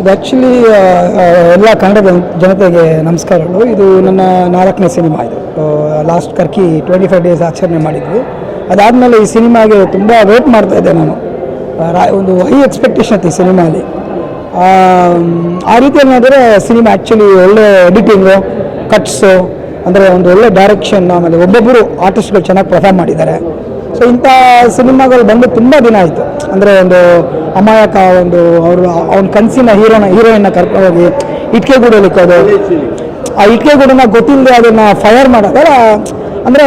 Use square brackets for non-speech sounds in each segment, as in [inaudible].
ಇದು ಆ್ಯಕ್ಚುಲಿ ಎಲ್ಲ ಕನ್ನಡ ಜನ- ಜನತೆಗೆ ನಮಸ್ಕಾರಗಳು. ಇದು ನನ್ನ ನಾಲ್ಕನೇ ಸಿನಿಮಾ ಇದು. ಲಾಸ್ಟ್ ಕರ್ಕಿ ಟ್ವೆಂಟಿ ಫೈವ್ ಡೇಸ್ ಆಚರಣೆ ಮಾಡಿದ್ವಿ. ಅದಾದಮೇಲೆ ಈ ಸಿನಿಮಾಗೆ ತುಂಬ ವೇಟ್ ಮಾಡ್ತಾ ಇದ್ದೆ ನಾನು. ಒಂದು ಹೈ ಎಕ್ಸ್ಪೆಕ್ಟೇಷನ್ ಇತ್ತು ಈ ಸಿನಿಮಾಲಿ. ಆ ರೀತಿ ಏನಾದರೆ ಸಿನಿಮಾ ಆ್ಯಕ್ಚುಲಿ ಒಳ್ಳೆ ಎಡಿಟಿಂಗು ಕಟ್ಸು ಅಂದರೆ ಒಂದು ಒಳ್ಳೆ ಡೈರೆಕ್ಷನ್ ಆಮೇಲೆ ಒಬ್ಬೊಬ್ಬರು ಆರ್ಟಿಸ್ಟ್ಗಳು ಚೆನ್ನಾಗಿ ಪರ್ಫಾರ್ಮ್ ಮಾಡಿದ್ದಾರೆ. ಸೊ ಇಂಥ ಸಿನಿಮಾಗಳು ಬಂದು ತುಂಬ ದಿನ ಆಯಿತು. ಅಂದರೆ ಒಂದು ಅಮಾಯಕ ಒಂದು ಅವರು ಅವ್ನ ಕನಸಿನ ಹೀರೋನ ಹೀರೋಯಿನ್ನ ಕರ್ಕೊಂಡೋಗಿ ಇಟ್ಕೆ ಗೂಡಲಿಕ್ಕೋದು ಆ ಇಟ್ಕೆ ಗೂಡನ್ನ ಗೊತ್ತಿಲ್ಲದೆ ಅದನ್ನ ಫೈರ್ ಮಾಡೋದಲ್ಲ ಅಂದರೆ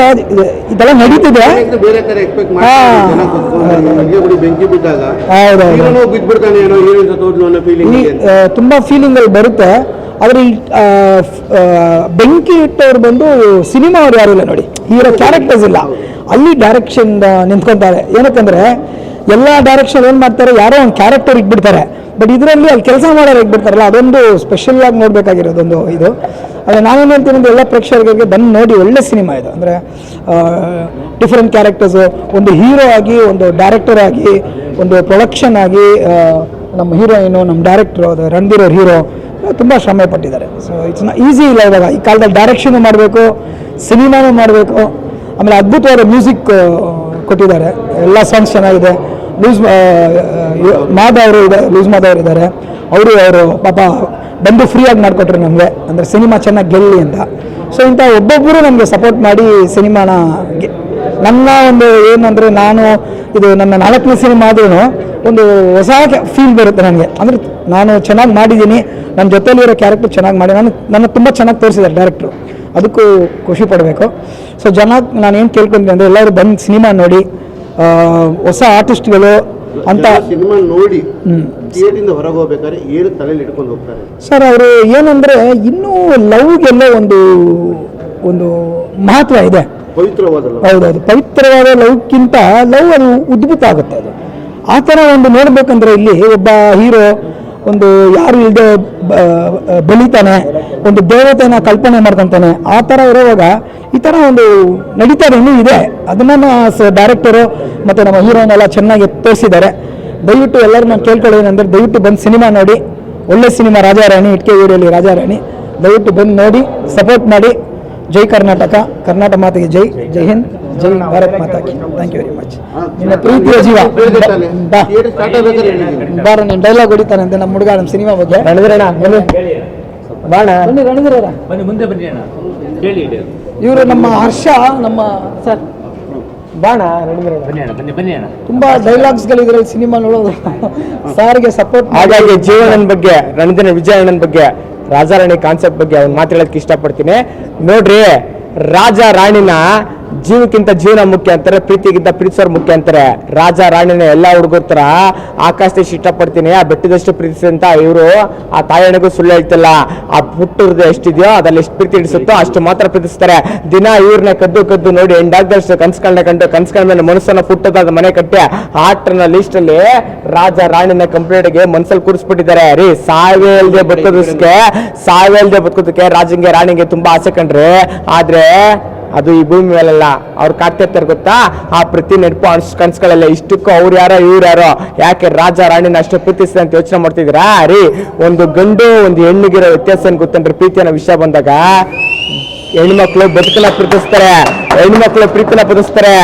ಇದೆಲ್ಲ ನಡೀತಿದೆ. ಅನ್ನೋ ಫೀಲಿಂಗ್ ಅಲ್ಲಿ ತುಂಬ ಫೀಲಿಂಗಲ್ಲಿ ಬರುತ್ತೆ. ಆದರೆ ಈ ಬೆಂಕಿ ಇಟ್ಟವ್ರು ಬಂದು ಸಿನಿಮಾ ಅವ್ರು ಯಾರು ಇಲ್ಲ ನೋಡಿ. ಹೀರೋ ಕ್ಯಾರೆಕ್ಟರ್ಸ್ ಇಲ್ಲ. ಅಲ್ಲಿ ಡೈರೆಕ್ಷನ್ ನಿಂತ್ಕೊಂತಾರೆ. ಏನಕ್ಕಂದ್ರೆ, ಎಲ್ಲ ಡೈರೆಕ್ಷನ್ ಏನು ಮಾಡ್ತಾರೆ, ಯಾರೋ ಒಂದು ಕ್ಯಾರೆಕ್ಟರ್ ಇಟ್ಬಿಡ್ತಾರೆ. ಬಟ್ ಇದರಲ್ಲಿ ಅಲ್ಲಿ ಕೆಲಸ ಮಾಡೋರು ಇಟ್ಬಿಡ್ತಾರಲ್ಲ, ಅದೊಂದು ಸ್ಪೆಷಲ್ ಆಗಿ ನೋಡಬೇಕಾಗಿರೋದೊಂದು ಇದು. ಆದರೆ ನಾನೇನು ಹೇಳ್ತೀನಿ ಎಲ್ಲ ಪ್ರೇಕ್ಷಕರಿಗೆ ಬಂದು ನೋಡಿ, ಒಳ್ಳೆ ಸಿನಿಮಾ ಇದು. ಅಂದರೆ ಡಿಫ್ರೆಂಟ್ ಕ್ಯಾರೆಕ್ಟರ್ಸು ಒಂದು ಹೀರೋ ಆಗಿ, ಒಂದು ಡೈರೆಕ್ಟರ್ ಆಗಿ, ಒಂದು ಪ್ರೊಡಕ್ಷನ್ ಆಗಿ ನಮ್ಮ ಹೀರೋಯಿನು ನಮ್ಮ ಡೈರೆಕ್ಟ್ರು ಅದು ರಣಧೀರ್ ಹೀರೋ ತುಂಬ ಶ್ರಮ ಪಟ್ಟಿದ್ದಾರೆ. ಸೊ ಇಟ್ಸ್ ಈಸಿ ಇಲ್ಲ ಇವಾಗ. ಈ ಕಾಲದಲ್ಲಿ ಡೈರೆಕ್ಷನು ಮಾಡಬೇಕು, ಸಿನಿಮಾನೂ ಮಾಡಬೇಕು. ಆಮೇಲೆ ಅದ್ಭುತವಾದ ಮ್ಯೂಸಿಕ್ ಕೊಟ್ಟಿದ್ದಾರೆ. ಎಲ್ಲ ಸಾಂಗ್ಸ್ ಚೆನ್ನಾಗಿದೆ. ಲೂಸ್ ಮಾಧವ್ ಅವರು ಇದೆ, ಲೂಸ್ ಮಾಧವ್ ಅವರು ಇದ್ದಾರೆ. ಅವರು ಅವರು ಪಾಪ ಬಂದು ಫ್ರೀಯಾಗಿ ಮಾಡಿಕೊಟ್ರು ನಮಗೆ. ಅಂದರೆ ಸಿನಿಮಾ ಚೆನ್ನಾಗಿ ಗೆಲ್ಲಿ ಅಂತ. ಸೊ ಇಂಥ ಒಬ್ಬೊಬ್ಬರು ನಮಗೆ ಸಪೋರ್ಟ್ ಮಾಡಿ ಸಿನಿಮಾನ ನನ್ನ ಒಂದು ಏನಂದರೆ ನಾನು ಇದು ನನ್ನ ನಾಲ್ಕನೇ ಸಿನಿಮಾ ಆದ್ರೂ ಒಂದು ಹೊಸ ಫೀಲ್ ಬರುತ್ತೆ ನನಗೆ. ಅಂದರೆ ನಾನು ಚೆನ್ನಾಗಿ ಮಾಡಿದ್ದೀನಿ ನನ್ನ ಜೊತೆಲಿರೋ ಕ್ಯಾರೆಕ್ಟರ್ ಚೆನ್ನಾಗಿ ಮಾಡಿ ನಾನು ನನ್ನ ತುಂಬ ಚೆನ್ನಾಗಿ ತೋರಿಸಿದ್ದಾರೆ ಡೈರೆಕ್ಟ್ರು ಅದಕ್ಕೂ ಖುಷಿ ಪಡಬೇಕು. ಸೊ ಜನ ನಾನು ಏನು ಕೇಳ್ಕೊಂತೀನಿ ಅಂದರೆ ಎಲ್ಲರೂ ಬಂದು ಸಿನಿಮಾ ನೋಡಿ ಹೊಸ ಆರ್ಟಿಸ್ಟ್ಗಳು ಅಂತ ಸಿನಿಮಾ ನೋಡಿ ಹೊರಗೆ ಹೋಗ್ಬೇಕಾದ್ರೆ ಏನು ತಲೆಯಲ್ಲಿ ಇಟ್ಕೊಂಡು ಹೋಗ್ತಾರೆ. ಸರ್ ಅವರು ಏನಂದರೆ ಇನ್ನೂ ಲವ್ಗೆಲ್ಲ ಒಂದು ಒಂದು ಮಹತ್ವ ಇದೆ. ಹೌದೌದು ಪವಿತ್ರವಾದ ಲವ್ಕ್ಕಿಂತ ಲವ್ ಅದು ಉದ್ಭುತ ಆಗುತ್ತೆ ಅದು. ಆ ಥರ ಒಂದು ನೋಡ್ಬೇಕಂದ್ರೆ ಇಲ್ಲಿ ಒಬ್ಬ ಹೀರೋ, ಒಂದು ಯಾರು ಇಲ್ಲದೆ ಬೆಳಿತಾನೆ, ಒಂದು ದೇವತೆನ ಕಲ್ಪನೆ ಮಾಡ್ಕೊತಾನೆ, ಆ ಥರ ಇರುವಾಗ ಈ ಥರ ಒಂದು ನಡೀತಾರೆ ಇನ್ನೂ ಇದೆ. ಅದನ್ನು ಡೈರೆಕ್ಟರು ಮತ್ತು ನಮ್ಮ ಹೀರೋನೆಲ್ಲ ಚೆನ್ನಾಗಿ ತೋರಿಸಿದ್ದಾರೆ. ದಯವಿಟ್ಟು ಎಲ್ಲರೂ ನಾನು ಕೇಳ್ಕೊಳ್ಳೋದೇನೆಂದರೆ ದಯವಿಟ್ಟು ಬಂದು ಸಿನಿಮಾ ನೋಡಿ. ಒಳ್ಳೆ ಸಿನಿಮಾ ರಾಜಾರಾಣಿ, ಇಟ್ಕೆ ಊರಲ್ಲಿ ರಾಜಾರಾಣಿ. ದಯವಿಟ್ಟು ಬಂದು ನೋಡಿ ಸಪೋರ್ಟ್ ಮಾಡಿ. ಜೈ ಕರ್ನಾಟಕ ಕರ್ನಾಟಕ ಮಾತೆಗೆ ಜೈ ಜೈ ಹಿಂದ್ ಜೈ ಭಾರತ್ ಮಾತಾಕಿ ಥ್ಯಾಂಕ್ ಯು ವೆರಿ ಮಚ್ ನಿನ್ನ ಪ್ರೀತಿಯ ಜೀವ. ಬಾರ ನೀನು ಡೈಲಾಗ್ ಹೊಡಿತಾನೆ ಅಂತ ನಮ್ಮ ಹುಡುಗ ನಮ್ಮ ಸಿನಿಮಾ ಬಗ್ಗೆ. ರಣಧೀರಣ್ಣ ಬಾಣ. ಬನ್ನಿ ರಣಧೀರಣ್ಣ. ಬನ್ನಿ ಮುಂದೆ ಬನ್ನಿ ಅಣ್ಣ. ಹೇಳಿ ಇವರು ನಮ್ಮ ಹರ್ಷ ನಮ್ಮ ಸರ್. ಬಾಣ ರಣಧೀರಣ್ಣ. ಬನ್ನಿ ಅಣ್ಣ ಬನ್ನಿ ಬನ್ನಿ ಅಣ್ಣ. ತುಂಬಾ ಡೈಲಾಗ್ಸ್ಗಳು ಇದರಲ್ಲಿ ಸಿನಿಮಾ ನೋಡೋದು ಸಾರಿಗೆ ಸಪೋರ್ಟ್ ಹಾಗಾಗಿ ಜೀವನನ್ ಬಗ್ಗೆ ರಣದಿನ ವಿಜಯಣ್ಣನ ಬಗ್ಗೆ ರಾಜಾರಾಣಿ ಕಾನ್ಸೆಪ್ಟ್ ಬಗ್ಗೆ ಅವ್ನು ಮಾತಾಡೋದಕ್ಕೆ ಇಷ್ಟಪಡ್ತೀನಿ. ನೋಡ್ರಿ ರಾಜ ರಾಣಿನ ಜೀವಕ್ಕಿಂತ ಜೀವನ ಮುಖ್ಯ ಅಂತಾರೆ, ಪ್ರೀತಿಗಿಂತ ಪ್ರೀತಿಸೋರು ಮುಖ್ಯ ಅಂತಾರೆ. ರಾಜ, ರಾಣಿನ, ಎಲ್ಲ ಹುಡುಗರ ತರ ಆಕಾಶದಷ್ಟು ಇಷ್ಟಪಡ್ತೀನಿ ಆ ಬೆಟ್ಟದಷ್ಟು ಪ್ರೀತಿಸಿ ಅಂತ ಇವರು ಆ ತಾಯಣಿಗೂ ಸುಳ್ಳು ಹೇಳ್ತಿಲ್ಲ. ಆ ಪುಟ್ಟದ ಎಷ್ಟಿದೆಯೋ ಅದರಲ್ಲಿ ಎಷ್ಟು ಪ್ರೀತಿ ಇಡಿಸುತ್ತೋ ಅಷ್ಟು ಮಾತ್ರ ಪ್ರೀತಿಸ್ತಾರೆ. ದಿನ ಇವ್ರನ್ನ ಕದ್ದು ಕದ್ದು ನೋಡಿ ಎಂಡಾಗ್ದಷ್ಟು ಕನ್ಸ್ಗಳನ್ನ ಕಂಡು, ಕನ್ಸ್ಗಳ ಮೇಲೆ ಮನಸ್ಸನ್ನ ಪುಟ್ಟದಾದ ಮನೆ ಕಟ್ಟಿ ಆಟನ ಲಿಸ್ಟ್ ಅಲ್ಲಿ ರಾಜ, ರಾಣಿನ ಕಂಪ್ಲೀಟ್ಗೆ ಮನ್ಸಲ್ಲಿ ಕೂರಿಸ್ಬಿಟ್ಟಿದ್ದಾರೆ. ರೀ, ಸಾವೇ ಇಲ್ದೆ ಬದುಕೋದಕ್ಕೆ, ಸಾವೇ ಇಲ್ದೆ ಬದುಕೋದಕ್ಕೆ ರಾಜಂಗೆ, ರಾಣಿಗೆ ತುಂಬಾ ಆಸೆ ಕಂಡ್ರೆ, ಆದ್ರೆ ಅದು ಈ ಭೂಮಿ ಮೇಲಲ್ಲ. ಅವ್ರ ಕಾಡ್ತಿರ್ತಾರೆ ಗೊತ್ತಾ? ಆ ಪ್ರತಿ ನೆನಪು ಅನ್ಸ್, ಕನ್ಸುಗಳೆಲ್ಲ. ಇಷ್ಟಕ್ಕೂ ಅವ್ರು ಯಾರೋ, ಇವ್ರು ಯಾರೋ, ಯಾಕೆ ರಾಜ ರಾಣಿನ ಅಷ್ಟು ಪ್ರೀತಿಸಿದೆ ಅಂತ ಯೋಚನೆ ಮಾಡ್ತಿದ್ದೀರಾ? ರೀ, ಒಂದು ಗಂಡು, ಒಂದು ಹೆಣ್ಣಿಗಿರೋ ವ್ಯತ್ಯಾಸ ಏನ್ ಗೊತ್ತೇನ್ರಿ? ಪ್ರೀತಿ ಅನ್ನೋ ವಿಷಯ ಬಂದಾಗ? ಹೆಣ್ಮಕ್ಳು ಬದುಕನ್ನ ಪ್ರೀತಿಸ್ತಾರೆ. ಹೆಣ್ಮಕ್ಳು ಪ್ರೀತಿನ ಬದುಕಿಸ್ತಾರೆ.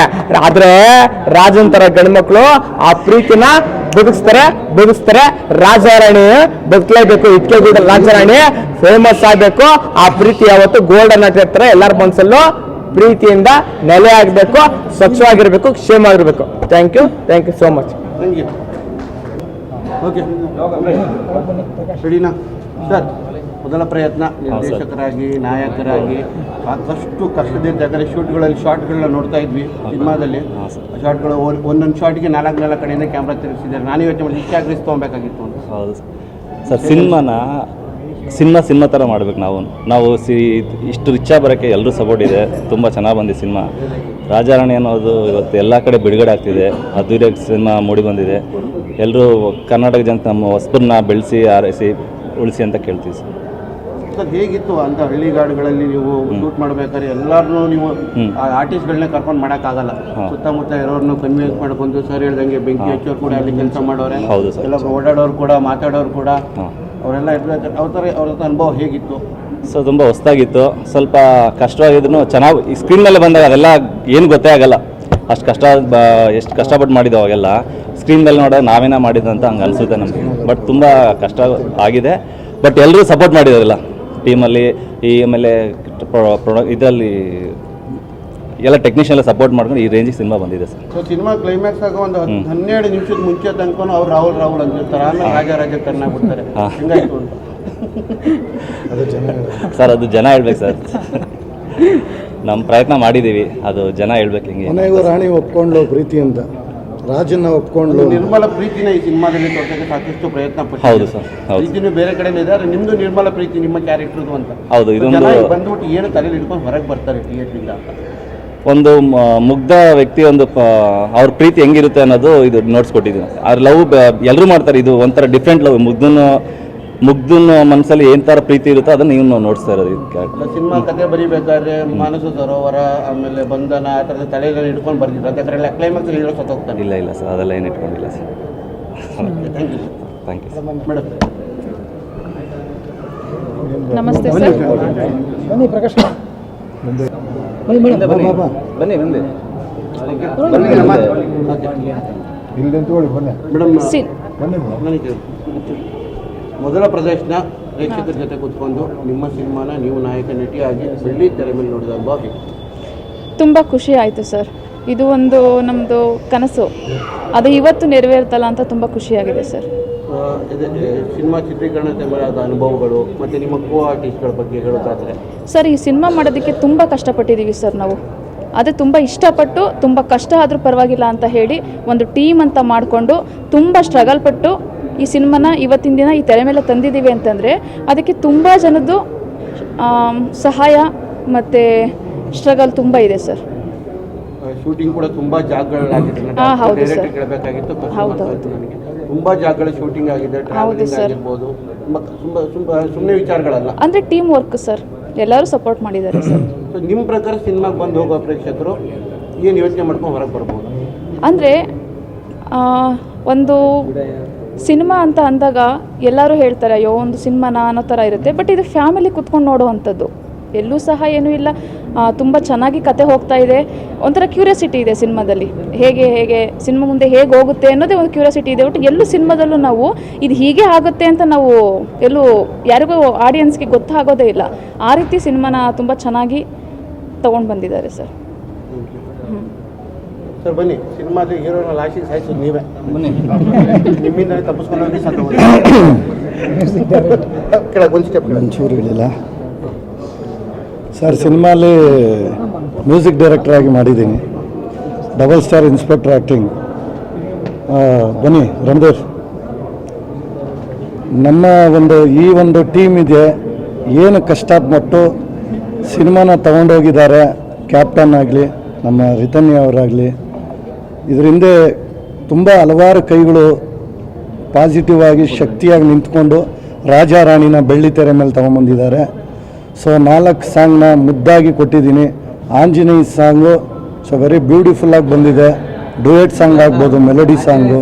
ಆದ್ರೆ ರಾಜನ್ ತರ ಗಂಡ್ಮಕ್ಳು ಆ ಪ್ರೀತಿನ ಬದುಕಿಸ್ತಾರೆ ಬದುಕಿಸ್ತಾರೆ. ರಾಜಾರಾಣಿ ಬದುಕಲೇಬೇಕು, ಇಟ್ಕೆ ರಾಜಾರಾಣಿ ಫೇಮಸ್ ಆಗ್ಬೇಕು. ಆ ಪ್ರೀತಿ ಯಾವತ್ತು ಗೋಲ್ಡನ್ ಆಗಿರ್ತಾರೆ ಎಲ್ಲರ ಮನಸ್ಸಲ್ಲೂ ಪ್ರೀತಿಯಿಂದ ನೆಲೆ ಆಗಬೇಕು ಸ್ವಚ್ಛವಾಗಿರ್ಬೇಕು ಕ್ಷೇಮ ಆಗಿರಬೇಕು. Thank you thank you so much ಹಂಗೆ ಓಕೆ ರೆಡಿನಾ ಸರ್ ಮೊದಲ ಪ್ರಯತ್ನ ನಿರ್ದೇಶಕರಾಗಿ ನಾಯಕರಾಗಿ ಸಾಕಷ್ಟು ಕಷ್ಟದಿಂದ ಯಾಕಂದರೆ ಶೂಟ್ಗಳಲ್ಲಿ ಶಾರ್ಟ್ಗಳನ್ನ ನೋಡ್ತಾ ಇದ್ವಿ ಸಿನಿಮಾದಲ್ಲಿ. ಶಾರ್ಟ್ಗಳು ಒಂದೊಂದು ಶಾರ್ಟ್ಗೆ ನಾಲ್ಕು ನಾಲ್ಕು ಕಡೆಯಿಂದ ಕ್ಯಾಮ್ರಾ ತಿರುಗಿಸಿದ್ದಾರೆ ನಾನು ಯೋಚನೆ ಮಾಡಿ ಇಷ್ಟ ತೊಗೊಬೇಕಾಗಿತ್ತು ಅಂತ. ಹೌದು ಸರ್ ಸಿನಿಮಾನ ಸಿನಿಮಾ ಸಿನಿಮಾ ಥರ ಮಾಡ್ಬೇಕು ನಾವು. ನಾವು ಸಿ ಇಷ್ಟು ರಿಚ್ ಬರೋಕ್ಕೆ ಎಲ್ಲರೂ ಸಪೋರ್ಟ್ ಇದೆ. ತುಂಬ ಚೆನ್ನಾಗಿ ಬಂದಿದೆ ಸಿನಿಮಾ. ರಾಜಾರಾಣಿ ಅನ್ನೋದು ಇವತ್ತು ಎಲ್ಲ ಕಡೆ ಬಿಡುಗಡೆ ಆಗ್ತಿದೆ. ಅದ್ದೂರಿಯಾಗಿ ಸಿನಿಮಾ ಮೂಡಿ ಬಂದಿದೆ. ಎಲ್ಲರೂ ಕರ್ನಾಟಕ ಜನತೆ ನಮ್ಮ ಹೊಸಬರನ್ನ ಬೆಳೆಸಿ ಆರೈಸಿ ಉಳಿಸಿ ಅಂತ ಕೇಳ್ತೀವಿ ಸರ್. ಹೇಗಿತ್ತು ಅಂತ ಹಳ್ಳಿಗಾಡುಗಳಲ್ಲಿ ನೀವು ಶೂಟ್ ಮಾಡ್ಬೇಕಾದ್ರೆ ಎಲ್ಲರನ್ನೂ ನೀವು. ಆರ್ಟಿಸ್ಟ್ಗಳನ್ನ ಕರ್ಕೊಂಡು ಮಾಡೋಕ್ಕಾಗಲ್ಲ. ಸುತ್ತಮುತ್ತ ಇರೋರ್ನು ಕನ್ವಿನ್ಸ್ ಮಾಡ್ಕೊಂಡು ಸರ್ ಹೇಳ್ದಂಗೆ ಬೆಂಕಿ. ಹಚ್ಚೋರು ಕೂಡ ಅಲ್ಲಿ ಕೆಲಸ ಮಾಡೋರೆ. ಎಲ್ಲ ಓಡಾಡೋರು ಕೂಡ ಮಾತಾಡೋರು ಕೂಡ. ಅವರೆಲ್ಲ ಅವ್ರ ಅವ್ರ ಅನುಭವ ಹೇಗಿತ್ತು? ಸೊ, ತುಂಬ ಹೊಸ್ದಾಗಿತ್ತು. ಸ್ವಲ್ಪ ಕಷ್ಟವಾಗಿದ್ರು ಚೆನ್ನಾಗಿ ಸ್ಕ್ರೀನ್ ಮೇಲೆ ಬಂದಾಗ ಅದೆಲ್ಲ ಏನು ಗೊತ್ತೇ ಆಗಲ್ಲ. ಅಷ್ಟು ಕಷ್ಟ ಎಷ್ಟು ಕಷ್ಟಪಟ್ಟು ಮಾಡಿದ್ದು ಅವಾಗೆಲ್ಲ. ಸ್ಕ್ರೀನ್ ಮೇಲೆ ನೋಡೋ ನಾವೇನ ಮಾಡಿದ್ದು ಹಂಗೆ ಅನಿಸುತ್ತೆ ನಮಗೆ. ಬಟ್ ತುಂಬ ಕಷ್ಟ ಆಗಿದೆ. ಬಟ್ ಎಲ್ಲರೂ ಸಪೋರ್ಟ್ ಮಾಡಿದಾರಲ್ಲ. ಟೀಮಲ್ಲಿ ಈ ಆಮೇಲೆ ಪ್ರೊ ಇದರಲ್ಲಿ ಎಲ್ಲ ಟೆಕ್ನಿಷಿಯನ್ ಎಲ್ಲ ಸಪೋರ್ಟ್ ಮಾಡ್ಕೊಂಡು ಈ ರೇಂಜ್ ಸಿನಿಮಾ ಬಂದಿದೆ ಸರ್. ಸೊ ಸಿನಿಮಾ ಕ್ಲೈಮ್ಯಾಕ್ಸ್ ಆಗ ಒಂದು ಹತ್- ಹನ್ನೆರಡು ನಿಮಿಷದ ಮುಂಚೆ ತನಕ ಅವ್ರು ರಾಹುಲ್ ರಾಹುಲ್ ಅಂತಿರ್ತಾರೆ ಆಮೇಲೆ ರಾಜ ರಾಜ ಹಾ. ಹಿಂಗಾಯ್ತು ಅಂತ. ಸರ್ ಅದು ಜನ ಹೇಳ್ಬೇಕು ಸರ್. ನಮ್ಮ ಪ್ರಯತ್ನ ಮಾಡಿದ್ದೀವಿ ಅದು ಜನ ಹೇಳ್ಬೇಕು ಹಿಂಗೆ ಕೊನೆಗೂ ರಾಣಿ ಒಪ್ಕೊಂಡ್ಲು ಪ್ರೀತಿ ಅಂತ. ರಾಜನ್ನ ಒಪ್ಕೊಂಡು ಒಂದು ನಿರ್ಮಲ ಪ್ರೀತಿನ ಈ ಸಿನಿಮಾದಲ್ಲಿ ತೋರ್ಸಕ್ಕೆ ಸಾಕಷ್ಟು ಪ್ರಯತ್ನ ಪಟ್ಟಿದ್ದಾರೆ. ಹೌದು ಸರ್, ಹೌದು. ಪ್ರೀತಿನೂ ಬೇರೆ ಕಡೆ ಇದೆ ಆದ್ರೆ ನಿಮ್ದು ನಿರ್ಮಲ ಪ್ರೀತಿ ನಿಮ್ಮ ಕ್ಯಾರೆಕ್ಟರ್ದು ಅಂತ. ಹೌದು, ಇದೊಂದು- ಜನ ಈಗ ಬಂದ್ಬಿಟ್ಟು ಏನು ತಲೆಯಲ್ಲಿ ಹಿಡ್ಕೊಂಡು ಹೊರಗೆ ಬರ್ತಾರೆ ಥಿಯೇಟ್ರಿಂದ ಅಂತ. ಒಂದು ಮುಗ್ಧ ವ್ಯಕ್ತಿ ಒಂದು ಅವ್ರ ಪ್ರೀತಿ ಹೆಂಗಿರುತ್ತೆ ಅನ್ನೋದು ಇದು ನೋಡ್ಸ್ಕೊಟ್ಟಿದ್ದೀನಿ ಆ ಲವ್ ಎಲ್ಲರೂ ಮಾಡ್ತಾರೆ. ಇದು ಒಂಥರ ಡಿಫ್ರೆಂಟ್ ಲವ್ ಮುಗ್ಧನ ಮುಗ್ಧನ ಮನಸ್ಸಲ್ಲಿ ಏನ್ ತರ ಪ್ರೀತಿ ಇರುತ್ತೋ ಅದನ್ನ ನೀವು ನೋಡಿಸ್ತಾ ಇರೋದು. ಸಿನಿಮಾ ಕತೆ ಬರಿಬೇಕಾದ್ರೆ ಮಾನಸ ಸರೋವರ ಆಮೇಲೆ ಬಂಧನ ಆ ಥರದ ತಲೆಯಲ್ಲಿ ಇಟ್ಕೊಂಡು ಬರ್ತಿದ್ರು ಅಂತ ಕಡೆ ಕ್ಲೈಮ್ಯಾಕ್ಸ್ ಹೀರೋ ಸತ್ತೋಗ್ತಾನೆ ಇಲ್ಲ ಇಲ್ಲ ಸರ್ ಅದೆಲ್ಲ ಏನು ಇಟ್ಕೊಂಡಿಲ್ಲ sir. Thank you thank you sir madam. ನಮಸ್ತೆ ಸರ್. ಬನ್ನಿ ಪ್ರಕಾಶ್ ಬನ್ನಿ ಮೇಡಮ್ ಬನ್ನಿ ಮುಂದೆ ಇಲ್ಲಿ ನಿಂತ್ಕೊಳ್ಳಿ ಬನ್ನಿ. ಮೇಡಮ್ ಬನ್ನಿ ನನಗೆ ಮೊದಲ ಪ್ರದರ್ಶನ ಪ್ರೇಕ್ಷಕರ ಜೊತೆ ಕೂತ್ಕೊಂಡು ನಿಮ್ಮ ಸಿನಿಮಾನ ನೀವು ನಾಯಕ ನಟಿಯಾಗಿ ಬೆಳ್ಳಿ ತೆರೆ ಮೇಲೆ ನೋಡಿದ ಅನುಭವ ತುಂಬಾ ತುಂಬ ಖುಷಿ ಆಯಿತು ಸರ್. ಇದು ಒಂದು ನಮ್ಮದು ಕನಸು. ಅದು ಇವತ್ತು ನೆರವೇರ್ತಲ್ಲ ಅಂತ ತುಂಬ ಖುಷಿಯಾಗಿದೆ ಸರ್. ಸಿನಿಮಾ ಚಿತ್ರೀಕರಣ ಆದ ಅನುಭವಗಳು ಮತ್ತು ನಿಮ್ಮ ಕೋ ಆರ್ಟಿಸ್ಟ್ಗಳ ಬಗ್ಗೆ ಹೇಳೋದಾದರೆ ಸರ್ ಈ ಸಿನಿಮಾ ಮಾಡೋದಕ್ಕೆ ತುಂಬ ಕಷ್ಟಪಟ್ಟಿದ್ದೀವಿ ಸರ್ ನಾವು. ಅದೇ ತುಂಬ ಇಷ್ಟಪಟ್ಟು ತುಂಬ ಕಷ್ಟ ಆದರೂ ಪರವಾಗಿಲ್ಲ ಅಂತ ಹೇಳಿ ಒಂದು ಟೀಮ್ ಅಂತ ಮಾಡಿಕೊಂಡು ತುಂಬ ಸ್ಟ್ರಗಲ್ ಪಟ್ಟು ಈ ಸಿನಿಮಾನ ಇವತ್ತಿನ ದಿನ ಈ ತೆರೆ ಮೇಲೆ ತಂದಿದ್ದೀವಿ ಅಂತಂದರೆ ಅದಕ್ಕೆ ತುಂಬ ಜನದ್ದು ಸಹಾಯ ಮತ್ತು ಸ್ಟ್ರಗಲ್ ತುಂಬ ಇದೆ ಸರ್. ಶೂಟಿಂಗ್ ಕೂಡ ತುಂಬಾ ಜಾಗಗಳಾಗಿದೆ ಹಾ, ಹೌದು ಸರ್. ಹೇಳಬೇಕಾಗಿತ್ತು ಹೌದು, ಹೌದು. ನನಗೆ. ತುಂಬಾ ಜಾಗಗಳ ಶೂಟಿಂಗ್ ಆಗಿದೆ ಟ್ರಾವೆಲಿಂಗ್. ಆಗಿರ್ಬೋದು. ತುಂಬ ತುಂಬ ಸುಮ್ಮನೆ ವಿಚಾರಗಳಲ್ಲ. ಅಂದರೆ ಟೀಮ್ ವರ್ಕ್ ಸರ್. ಎಲ್ಲರೂ ಸಪೋರ್ಟ್ ಮಾಡಿದ್ದಾರೆ ಸರ್. ಸೊ ನಿಮ್ಮ ಪ್ರಕಾರ ಸಿನಿಮಾಗೆ ಬಂದು ಹೋಗೋ ಪ್ರೇಕ್ಷಕರು ಏನು ಯೋಚನೆ ಮಾಡ್ಕೊಂಡು ಹೊರಗೆ ಬರ್ಬೋದು? ಅಂದರೆ ಒಂದು ಸಿನಿಮಾ ಅಂತ ಅಂದಾಗ ಎಲ್ಲರೂ ಹೇಳ್ತಾರೆ ಅಯ್ಯೋ ಒಂದು ಸಿನಿಮಾನ ಅನ್ನೋ ಥರ ಇರುತ್ತೆ. ಬಟ್ ಇದು ಫ್ಯಾಮಿಲಿ ಕುತ್ಕೊಂಡು ನೋಡುವಂಥದ್ದು ಎಲ್ಲೂ ಸಹ ಏನೂ ಇಲ್ಲ. ತುಂಬ ಚೆನ್ನಾಗಿ ಕತೆ ಹೋಗ್ತಾ ಇದೆ. ಒಂಥರ ಕ್ಯೂರಿಯಾಸಿಟಿ ಇದೆ ಸಿನಿಮಾದಲ್ಲಿ. ಹೇಗೆ ಹೇಗೆ ಸಿನಿಮಾ ಮುಂದೆ ಹೇಗೆ ಹೋಗುತ್ತೆ ಅನ್ನೋದೇ ಒಂದು ಕ್ಯೂರಿಯಾಸಿಟಿ ಇದೆ. ಒಟ್ಟು ಎಲ್ಲೂ ಸಿನಿಮಾದಲ್ಲೂ ನಾವು ಇದು ಹೀಗೆ ಆಗುತ್ತೆ ಅಂತ ನಾವು ಎಲ್ಲೂ ಯಾರಿಗೂ ಆಡಿಯನ್ಸ್ಗೆ ಗೊತ್ತಾಗೋದೇ ಇಲ್ಲ. ಆ ರೀತಿ ಸಿನಿಮಾನ ತುಂಬ ಚೆನ್ನಾಗಿ ತೊಗೊಂಡು ಬಂದಿದ್ದಾರೆ ಸರ್. ಸರ್ ಬನ್ನಿ. ಸಿನಿಮಾದ ಹೀರೋನ ಲಾಸ್ಟಿಗೆ ಸಾಯಿಸೋದು ನೀವೇ. ಬನ್ನಿ. ನಿಮ್ಮಿಂದಲೇ ತಪ್ಪಿಸ್ಕೊಂಡು [coughs] ಕೆಳಗೆ ಒಂದು ಸ್ಟೆಪ್ ಒಂಚೂರು ಒಂಚೂರುಗಳಿಲ್ಲ ಸರ್, ಸಿನಿಮಾಲಿ ಮ್ಯೂಸಿಕ್ ಡೈರೆಕ್ಟರ್ ಆಗಿ ಮಾಡಿದ್ದೀನಿ. ಡಬಲ್ ಸ್ಟಾರ್ ಇನ್ಸ್ಪೆಕ್ಟರ್ ಆ್ಯಕ್ಟಿಂಗ್ ಬನ್ನಿ ರಣದೇವ್ ನಮ್ಮ ಒಂದು, ಈ ಒಂದು ಟೀಮ್ ಇದೆ. ಏನು ಕಷ್ಟಪಟ್ಟು ಸಿನಿಮಾನ ತಗೊಂಡೋಗಿದ್ದಾರೆ. ಕ್ಯಾಪ್ಟನ್ ಆಗಲಿ, ನಮ್ಮ ರಿತನ್ಯ ಅವರಾಗಲಿ. ಇದ್ರ ಹಿಂದೆ ತುಂಬ ಹಲವಾರು ಕೈಗಳು ಪಾಸಿಟಿವ್ ಆಗಿ ಶಕ್ತಿಯಾಗಿ ನಿಂತ್ಕೊಂಡು ರಾಜ ರಾಣಿನ ಬೆಳ್ಳಿ ತೆರೆ ಮೇಲೆ ತಗೊಂಬಂದಿದ್ದಾರೆ. ಸೊ ನಾಲ್ಕು ಸಾಂಗ್ನ ಮುದ್ದಾಗಿ ಕೊಟ್ಟಿದ್ದೀನಿ. ಆಂಜನೇಯ ಸಾಂಗು ಸೊ ವೆರಿ ಬ್ಯೂಟಿಫುಲ್ಲಾಗಿ ಬಂದಿದೆ. ಡುಯೆಟ್ ಸಾಂಗ್ ಆಗ್ಬೋದು ಮೆಲೋಡಿ ಸಾಂಗು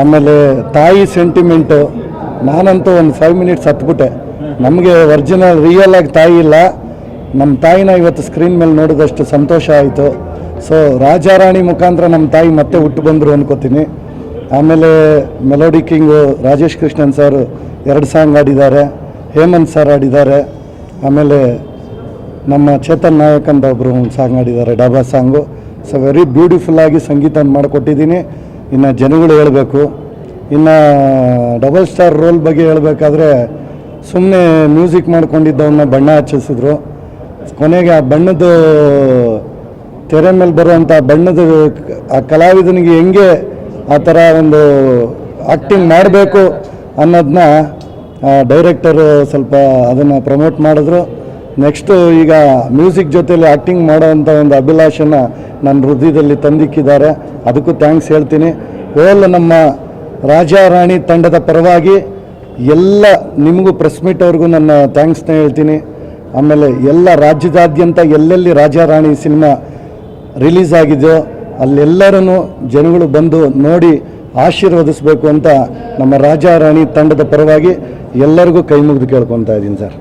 ಆಮೇಲೆ ತಾಯಿ ಸೆಂಟಿಮೆಂಟು ನಾನಂತೂ ಒಂದು ಫೈವ್ ಮಿನಿಟ್ಸ್ ಹತ್ಬಿಟ್ಟೆ. ನಮಗೆ ಒರಿಜಿನಲ್ ರಿಯಲ್ ಆಗಿ ತಾಯಿ ಇಲ್ಲ. ನಮ್ಮ ತಾಯಿನ ಇವತ್ತು ಸ್ಕ್ರೀನ್ ಮೇಲೆ ನೋಡಿದಷ್ಟು ಸಂತೋಷ ಆಯಿತು. ಸೊ ರಾಜಾರಾಣಿ ಮುಖಾಂತರ ನಮ್ಮ ತಾಯಿ ಮತ್ತೆ ಹುಟ್ಟು ಬಂದರು ಅನ್ಕೋತೀನಿ. ಆಮೇಲೆ melody king Rajesh Krishnan sir ಎರಡು ಸಾಂಗ್ ಆಡಿದ್ದಾರೆ ಹೇಮಂತ್ ಸರ್ ಆಡಿದ್ದಾರೆ ಆಮೇಲೆ ನಮ್ಮ ಚೇತನ್ ನಾಯಕ್ ಅಂತ ಒಬ್ಬರು ಒಂದು ಸಾಂಗ್ ಮಾಡಿದ್ದಾರೆ ಡಾಬಾ ಸಾಂಗು. ಸೊ ವೆರಿ ಬ್ಯೂಟಿಫುಲ್ಲಾಗಿ ಸಂಗೀತ ಮಾಡಿಕೊಟ್ಟಿದ್ದೀನಿ. ಇನ್ನು ಜನಗಳು ಹೇಳಬೇಕು. ಇನ್ನು ಡಬಲ್ ಸ್ಟಾರ್ ರೋಲ್ ಬಗ್ಗೆ ಹೇಳಬೇಕಾದ್ರೆ ಸುಮ್ಮನೆ ಮ್ಯೂಸಿಕ್ ಮಾಡ್ಕೊಂಡಿದ್ದವನ್ನ ಬಣ್ಣ ಹಚ್ಚಿಸಿದ್ರು. ಕೊನೆಗೆ ಆ ಬಣ್ಣದ ತೆರೆ ಮೇಲೆ ಬರುವಂಥ ಬಣ್ಣದ ಆ ಕಲಾವಿದನಿಗೆ ಹೆಂಗೆ ಆ ಥರ ಒಂದು ಆ್ಯಕ್ಟಿಂಗ್ ಮಾಡಬೇಕು ಅನ್ನೋದನ್ನ ಡೈರೆಕ್ಟರು ಸ್ವಲ್ಪ ಅದನ್ನು ಪ್ರಮೋಟ್ ಮಾಡಿದ್ರು. ನೆಕ್ಸ್ಟು ಈಗ ಮ್ಯೂಸಿಕ್ ಜೊತೆಯಲ್ಲಿ ಆ್ಯಕ್ಟಿಂಗ್ ಮಾಡೋವಂಥ ಒಂದು ಅಭಿಲಾಷನ ನನ್ನ ಹೃದಯದಲ್ಲಿ ತಂದಿಕ್ಕಿದ್ದಾರೆ. ಅದಕ್ಕೂ ಥ್ಯಾಂಕ್ಸ್ ಹೇಳ್ತೀನಿ. ಓಲ್ ನಮ್ಮ ರಾಣಿ ತಂಡದ ಪರವಾಗಿ ಎಲ್ಲ ನಿಮಗೂ ಪ್ರೆಸ್ ಮೀಟ್ ಅವ್ರಿಗೂ ನನ್ನ ಥ್ಯಾಂಕ್ಸ್ನ ಹೇಳ್ತೀನಿ. ಆಮೇಲೆ ಎಲ್ಲ ರಾಜ್ಯದಾದ್ಯಂತ ಎಲ್ಲೆಲ್ಲಿ ರಾಣಿ ಸಿನಿಮಾ ರಿಲೀಸ್ ಆಗಿದೆಯೋ ಅಲ್ಲೆಲ್ಲರೂ ಜನಗಳು ಬಂದು ನೋಡಿ ಆಶೀರ್ವದಿಸಬೇಕು ಅಂತ ನಮ್ಮ ರಾಜ ರಾಣಿ ತಂಡದ ಪರವಾಗಿ ಎಲ್ಲರಿಗೂ ಕೈ ಮುಗಿದು ಕೇಳ್ಕೊತಾ ಇದ್ದೀನಿ ಸರ್.